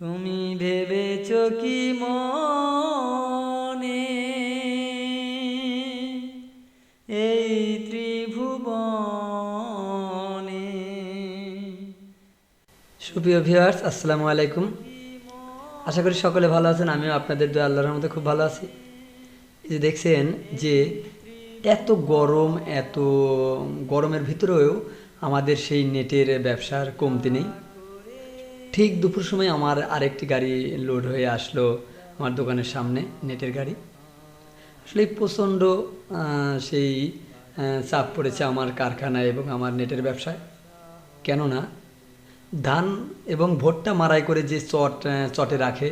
তুমি ভেবেছ কি মনে? এই ত্রিভুবনে। সুপ্রিয় ভিউয়ার্স আসসালামু আলাইকুম। আশা করি সকলে ভালো আছেন, আমিও আপনাদের দু আল্লাহর মধ্যে খুব ভালো আছি। যে দেখছেন যে এত গরম, এত গরমের ভিতরেও আমাদের সেই নেটের ব্যবসার কমতি নেই। ঠিক দুপুর সময় আমার আরেকটি গাড়ি লোড হয়ে আসলো আমার দোকানের সামনে, নেটের গাড়ি। আসলে প্রচণ্ড সেই চাপ পড়েছে আমার কারখানায় এবং আমার নেটের ব্যবসায়। কেননা ধান এবং ভুট্টা মারাই করে যে চট চটে রাখে,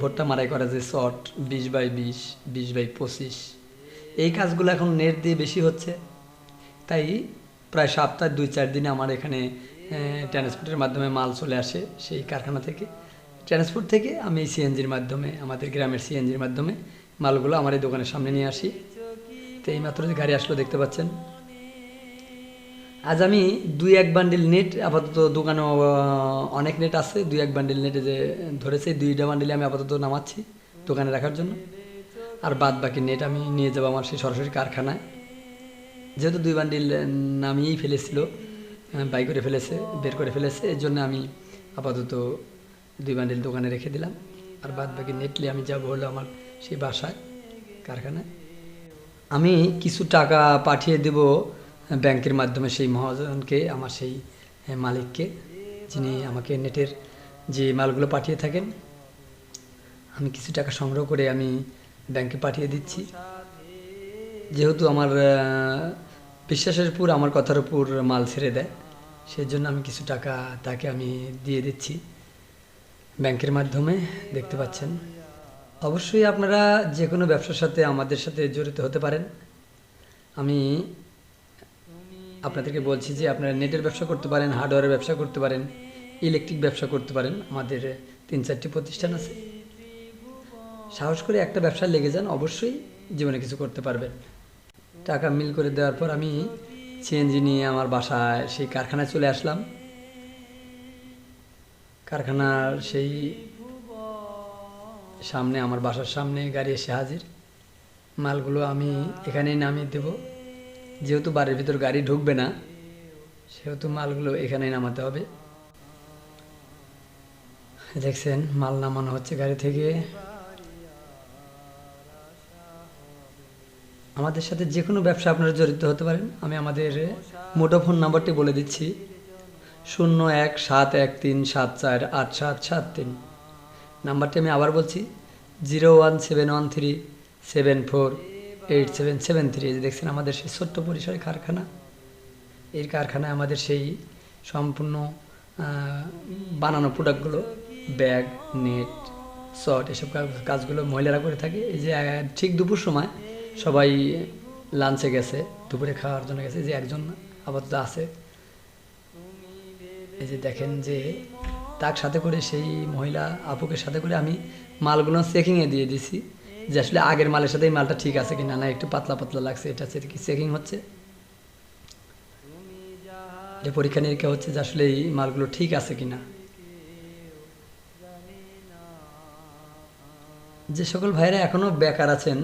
ভুট্টা মারাই করা যে চট, বিশ বাই বিশ বিশ বাই পঁচিশ, এই কাজগুলো এখন নেট দিয়ে বেশি হচ্ছে। তাই প্রায় সপ্তাহে দুই, চার দিনে আমার এখানে ট্রান্সপোর্টের মাধ্যমে মাল চলে আসে সেই কারখানা থেকে। ট্রান্সপোর্ট থেকে আমি সিএনজির মাধ্যমে, আমাদের গ্রামের সিএনজির মাধ্যমে মালগুলো আমার এই দোকানের সামনে নিয়ে আসি। তো এই মাত্র যে গাড়ি আসলো দেখতে পাচ্ছেন। আজ আমি দুই, এক বান্ডিল নেট আপাতত দোকানে অনেক নেট আছে। দুই, এক বান্ডিল নেটে যে ধরেছে, দুইটা বান্ডিলে আমি আপাতত নামাচ্ছি দোকানে রাখার জন্য। আর বাদ বাকি নেট আমি নিয়ে যাব আমার সেই সরাসরি কারখানায়। যেহেতু দুই বান্ডিল নামিয়েই ফেলেছিল বাই করে ফেলেছে, বের করে ফেলেছে, এর জন্য আমি আপাতত দুই বান্ডিল দোকানে রেখে দিলাম। আর বাদ বাকি নেটলি আমি যাব হলো আমার সেই বাসায়, কারখানায়। আমি কিছু টাকা পাঠিয়ে দেব ব্যাংকের মাধ্যমে সেই মহাজনকে, আমার সেই মালিককে, যিনি আমাকে নেটের যে মালগুলো পাঠিয়ে থাকেন। আমি কিছু টাকা সংগ্রহ করে আমি ব্যাংকে পাঠিয়ে দিচ্ছি। যেহেতু আমার বিশ্বাসের উপর, আমার কথার উপর মাল ছেড়ে দেয়, সেজন্য আমি কিছু টাকা তাকে আমি দিয়ে দিচ্ছি। ব্যাংকের মাধ্যমে, দেখতে পাচ্ছেন। অবশ্যই আপনারা যে কোনো ব্যবসার সাথে আমাদের সাথে জড়িত হতে পারেন। আমি আপনাদেরকে বলছি যে আপনারা নেটের ব্যবসা করতে পারেন, হার্ডওয়্যারের ব্যবসা করতে পারেন, ইলেকট্রিক ব্যবসা করতে পারেন, আমাদের তিন চারটি প্রতিষ্ঠান আছে। সাহস করে একটা ব্যবসা লেগে যান, অবশ্যই জীবনে কিছু করতে পারবেন। টাকা মিল করে দেওয়ার পর আমি সিএনজি নিয়ে আমার বাসায় সেই কারখানায় চলে আসলাম। কারখানার সেই সামনে, আমার বাসার সামনে গাড়ি এসে হাজির। মালগুলো আমি এখানেই নামিয়ে দেব। যেহেতু বাড়ির ভিতর গাড়ি ঢুকবে না, সেহেতু মালগুলো এখানেই নামাতে হবে। দেখছেন, মাল নামানো হচ্ছে গাড়ি থেকে। আমাদের সাথে যে কোনো ব্যবসা আপনারা জড়িত হতে পারেন। আমি আমাদের মুঠোফোন নাম্বারটি বলে দিচ্ছি। শূন্য এক সাত এক তিন সাত চার আট সাত সাত তিন। নাম্বারটি আমি আবার বলছি, zero one seven one three seven four eight seven seven three. এই যে দেখছেন আমাদের সেই ছোট্ট পরিসরের কারখানা। এই কারখানায় আমাদের সেই সম্পূর্ণ বানানো প্রোডাক্টগুলো ব্যাগ নেট শর্ট এসব কাজগুলো মহিলারা করে থাকে। এই যে ঠিক দুপুর সময় সবাই লাঞ্চে গেছে, দুপুরে খাওয়ার জন্য গেছে যে একজন আপাতত আছে। এই যে দেখেন যে তার সাথে করে সেই মহিলা আপুকে সাথে করে আমি মালগুলো চেকিংয়ে দিয়ে দিছি, যে আসলে আগের মালের সাথে এই মালটা ঠিক আছে কিনা, না না একটু পাতলা পাতলা লাগছে, এটা কি চেকিং হচ্ছে। যে পরীক্ষা নিরীক্ষা হচ্ছে যে আসলে এই মালগুলো ঠিক আছে কিনা। যে সকল ভাইরা এখনও বেকার আছেন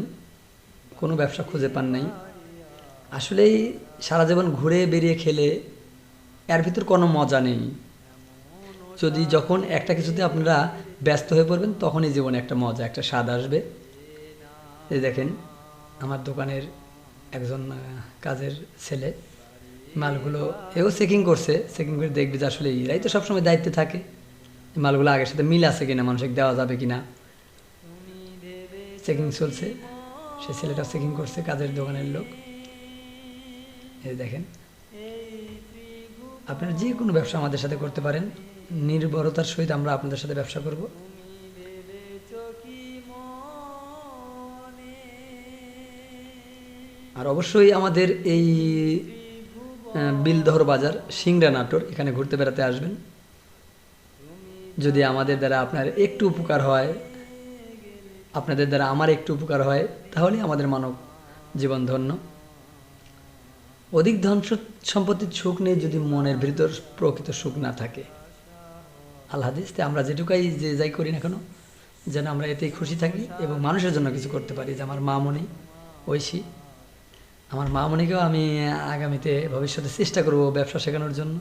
কোনো ব্যবসা খুঁজে পান নাই। আসলেই সারা জীবন ঘুরে বেরিয়ে খেলে এর ভিতর কোনো মজা নেই। যদি যখন একটা কিছুতে আপনারা ব্যস্ত হয়ে পড়বেন, তখনই জীবনে একটা মজা, একটা স্বাদ আসবে। এই দেখেন, আমার দোকানের একজন কাজের ছেলে, মালগুলো এও চেকিং করছে। চেকিং করে দেখবে যে আসলে এরাই তো সবসময় দায়িত্বে থাকে। মালগুলো আগের সাথে মিল আছে কিনা মানুষকে দেওয়া যাবে কিনা। চেকিং চলছে। সে ছেলেটা চেকিং করছে, কাজের দোকানের লোক। এই দেখেন। আপনারা যে কোনো ব্যবসা আমাদের সাথে করতে পারেন। নির্ভরতার সহিত আমরা আপনাদের সাথে ব্যবসা করব। আর অবশ্যই আমাদের এই বিলদহর বাজার, সিংড়া নাটোর, এখানে ঘুরতে বেড়াতে আসবেন। যদি আমাদের দ্বারা আপনার একটু উপকার হয় আপনাদের দ্বারা আমার একটু উপকার হয় তাহলেই আমাদের মানব জীবন ধন্য। অধিক ধন সম্পত্তির সুখ নেই যদি মনের ভিতর প্রকৃত সুখ না থাকে। আল হাদিস আমরা যেটুকাই যে যাই করি না কেন, যেন আমরা এতেই খুশি থাকি এবং মানুষের জন্য কিছু করতে পারি। যে আমার মা মনি ঐশী, আমার মা মনিকেও আমি আগামীতে ভবিষ্যতে চেষ্টা করব ব্যবসা শেখানোর জন্য।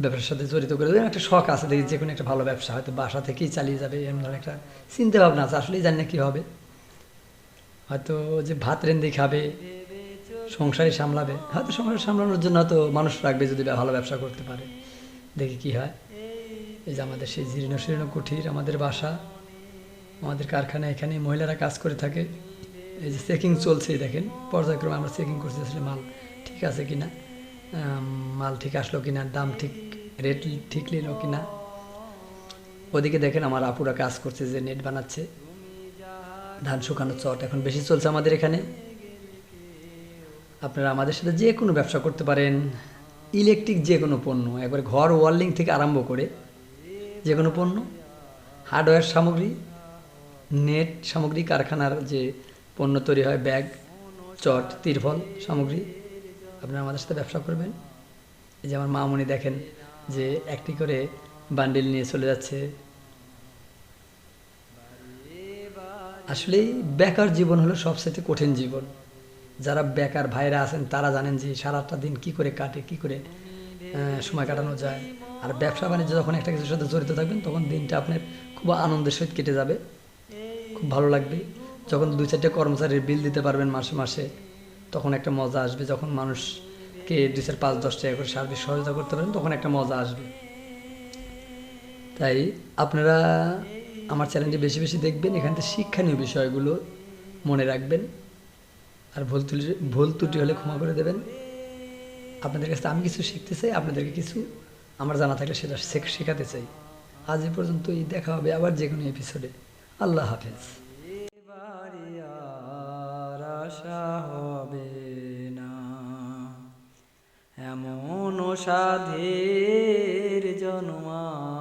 ব্যবসার সাথে জড়িত করে দেবেন একটা শখ আছে দেখি যে কোনো একটা ভালো ব্যবসা হয়তো বাসা থেকেই চালিয়ে যাবে এমন ধরনের একটা চিন্তা ভাবনা আছে। আসলেই জানি না কী হবে। হয়তো যে ভাত রেন্দি খাবে সংসারই সামলাবে। হয়তো সংসার সামলানোর জন্য হয়তো মানুষ রাখবে যদি ভালো ব্যবসা করতে পারে। দেখি কি হয়। এই যে আমাদের সেই জীর্ণ শীর্ণ কুঠির আমাদের বাসা আমাদের কারখানা এখানে মহিলারা কাজ করে থাকে। এই যে চেকিং চলছে দেখেন। পর্যায়ক্রমে আমরা চেকিং করছি আসলে মাল ঠিক আছে কিনা। আম, মাল ঠিক আসলো কিনা, দাম ঠিক রেট ঠিক নিল কিনা। ওদিকে দেখেন আমার আপুরা কাজ করছে, যে নেট বানাচ্ছে। ধান শুকানো চট এখন বেশি চলছে আমাদের এখানে। আপনারা আমাদের সাথে যে কোনো ব্যবসা করতে পারেন ইলেকট্রিক যে কোনো পণ্য, একবারে ঘর ওয়ার্লিং থেকে আরম্ভ করে যে কোনো পণ্য হার্ডওয়্যার সামগ্রী নেট সামগ্রী, কারখানার যে পণ্য তৈরি হয় ব্যাগ চট তিরফল সামগ্রী। আপনারা আমাদের সাথে ব্যবসা করবেন? এই যে আমার মামনি দেখেন যে একটি করে বান্ডিল নিয়ে চলে যাচ্ছে। আসলেই বেকার জীবন হলো সবচেয়ে কঠিন জীবন। যারা বেকার ভাইরা আছেন, তারা জানেন যে সারাটা দিন কি করে কাটে, কি করে সময় কাটানো যায়। আর ব্যবসা বাণিজ্য যখন একটা কিছুর সাথে জড়িত থাকবেন, তখন দিনটা আপনার খুব আনন্দের সহিত কেটে যাবে। খুব ভালো লাগবে। যখন দুই চারটে কর্মচারীর বিল দিতে পারবেন মাসে মাসে তখন একটা মজা আসবে। যখন মানুষকে দুই চার পাঁচ, দশ টাকা করে সার্ভিস সহযোগিতা করতে পারেন তখন একটা মজা আসবে। তাই আপনারা আমার চ্যানেলটি বেশি বেশি দেখবেন, এখান থেকে শিক্ষণীয় বিষয়গুলো মনে রাখবেন। আর ভুল ত্রুটি ভুল ত্রুটি হলে ক্ষমা করে দেবেন। আপনাদের কাছে আমি কিছু শিখতে চাই, আপনাদেরকে কিছু আমার জানা থাকলে সেটা শেখাতে চাই। আজ এ পর্যন্তই, দেখা হবে আবার যে কোনো এপিসোডে আল্লাহ হাফেজ। আশা হবে না। এমন সাধের জন্মার